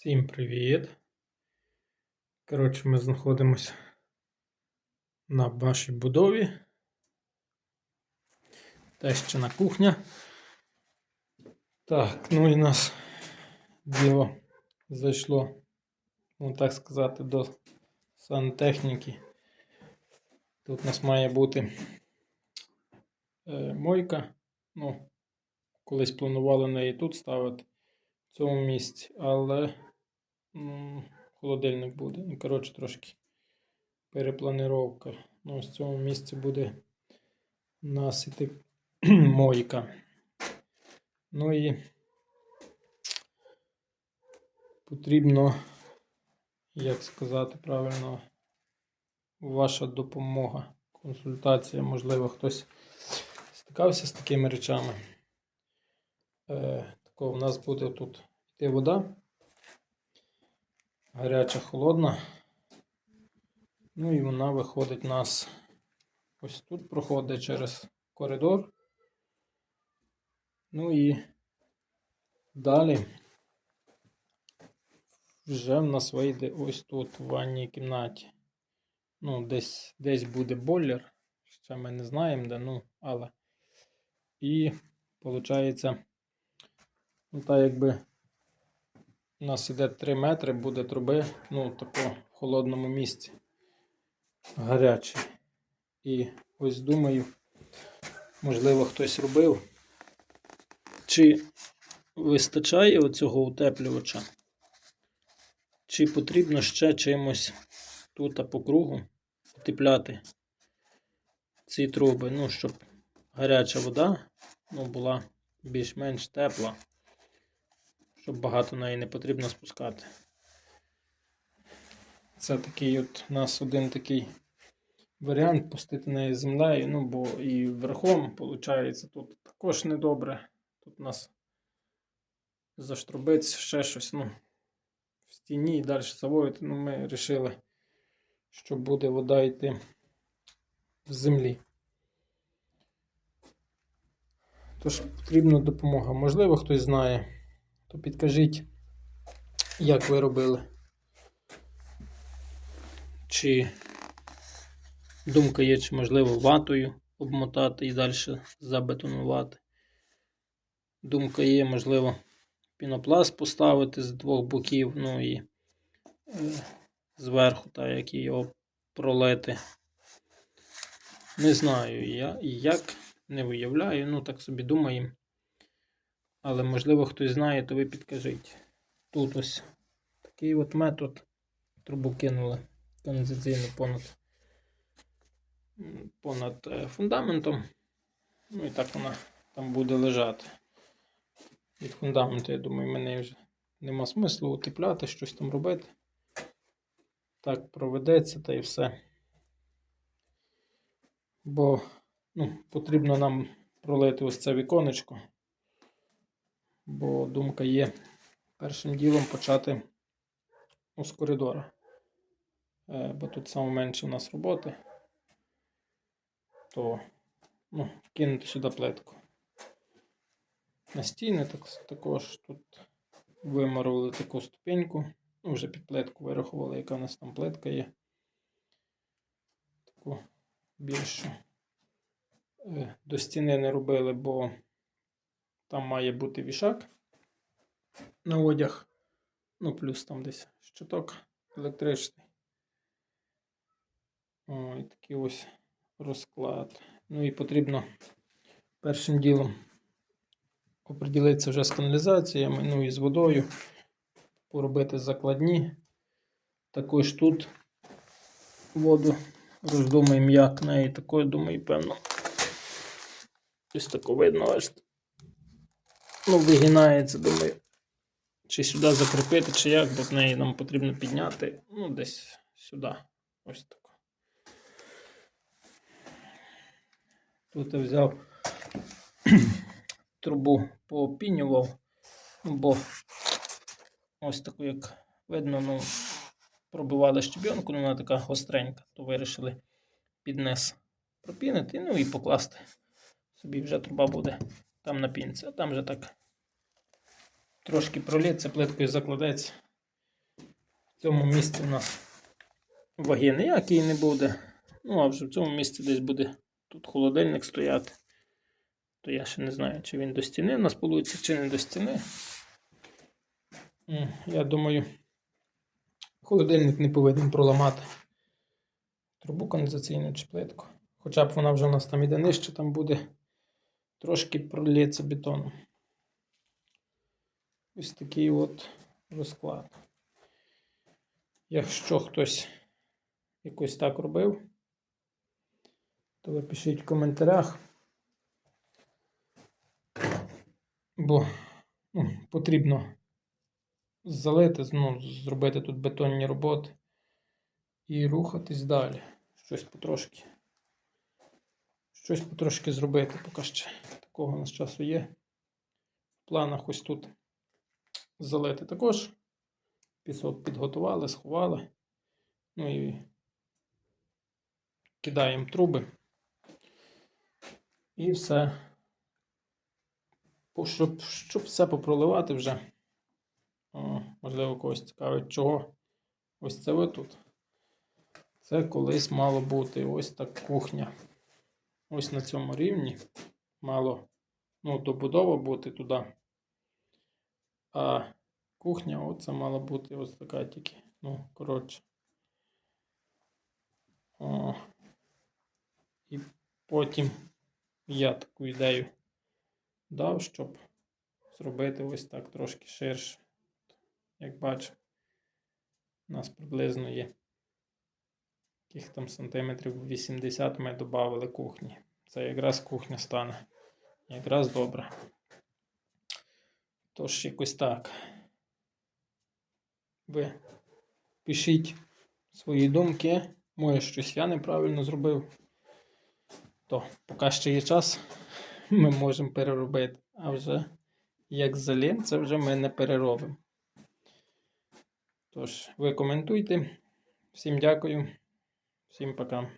Всім привіт. Коротше, ми знаходимося на вашій будові. Тещина кухня. Так, ну і нас діло зайшло, ну так сказати, до сантехніки. Тут у нас має бути е, мойка. Ну, колись планували неї тут ставити в цьому місці, але холодильник буде. Ну, коротше, трошки перепланировка. Ну, ось в цьому місці буде нас іти мойка. Ну і потрібно, як сказати правильно, ваша допомога, консультація, можливо, хтось стикався з такими речами. Е, тако, у нас буде тут йти вода. Гаряча, холодна. Ну і вона виходить у нас ось тут проходить через коридор. Ну і далі вже в нас вийде ось тут в ванній кімнаті. Ну, десь, десь буде бойлер. Ще ми не знаємо, де, ну, але. І виходить, ну, так якби у нас іде 3 метри, буде труби, ну, тако в холодному місці. Гарячий. І ось думаю, можливо, хтось робив. Чи вистачає оцього утеплювача? Чи потрібно ще чимось тут по кругу утепляти ці труби, ну, щоб гаряча вода ну, була більш-менш тепла, щоб багато неї не потрібно спускати. Це такий от у нас один такий варіант пустити неї землею, ну, бо і верхом, виходить, тут також недобре. Тут у нас заштрубиться ще щось, ну, в стіні і далі заводити. Ну, ми вирішили, що буде вода йти в землі. Тож потрібна допомога. Можливо, хтось знає, то підкажіть, як ви робили. Чи думка є, чи можливо ватою обмотати і далі забетонувати. Думка є, можливо, пінопласт поставити з двох боків, ну і е, зверху, так як його пролити. Не знаю я як, не виявляю, ну так собі думаємо. Але, можливо, хтось знає, то ви підкажіть. Тут ось такий от метод. Трубу кинули каналізаційну понад, понад е, фундаментом. Ну і так вона там буде лежати. Від фундаменту, я думаю, мене вже нема смислу утепляти, щось там робити. Так, проведеться та і все. Бо ну, потрібно нам пролити ось це віконечко. Бо думка є першим ділом почати ну, з коридора. Е, бо тут саме менше у нас роботи, то ну, вкинути сюди плитку. На стіни так, також тут вимарували таку ступеньку. Ну, вже під плитку вирахували, яка у нас там плитка є. Таку більшу. Е, До стіни не робили, бо там має бути вішак на одяг. Ну, плюс там десь щиток електричний. Ой, такий ось розклад. Ну і потрібно першим ділом оприділитися вже з каналізаціями, ну і з водою, поробити закладні. Також тут воду роздумаємо, як неї такою, думаю, певно. Ось тако видно, аж ну, вигинається, думаю. Чи сюди закріпити, чи як, бо в неї нам потрібно підняти, ну, десь сюди. Ось так. Тут я взяв трубу поопінював, ну, бо ось таку, як видно, ну, пробивали щебенку, ну, вона така гостренька, то вирішили під низ пропінити, ну і покласти. Собі вже труба буде там на пінці, а там вже так трошки пролється, плиткою закладеться В цьому місці у нас ваги ніякої не буде. Ну, а вже в цьому місці десь буде тут холодильник стояти. То я ще не знаю, чи він до стіни у нас получиться, чи не до стіни. Я думаю, холодильник не повинен проламати трубу каналізаційну чи плитку. Хоча б вона вже у нас там іде нижче, там буде трошки пролється бетоном. Ось такий от розклад. Якщо хтось якось так робив, то ви пишіть в коментарях. Бо ну, потрібно залити, ну, зробити тут бетонні роботи і рухатись далі. Щось потрошки. Щось потрошки зробити, поки ще такого у нас часу є. В планах ось тут залити також. Пісок підготували, сховали. Ну і кидаємо труби. І все. Щоб, щоб все попроливати вже. О, можливо, когось цікавить, чого. Ось це отут. Це колись мало бути ось так кухня. Ось на цьому рівні мало ну, добудова бути туди. А кухня, оце мала бути ось така тільки. Ну, коротше. О. І потім я таку ідею дав, щоб зробити ось так трошки ширше. Як бачимо, у нас приблизно є яких там сантиметрів 80 ми додали кухні. Це якраз кухня стане. Якраз добре. Тож, якось так. Ви пишіть свої думки. Може, щось я неправильно зробив. То поки ще є час, ми можемо переробити. А вже як залін, це вже ми не переробимо. Тож, ви коментуйте. Всім дякую. Всім пока.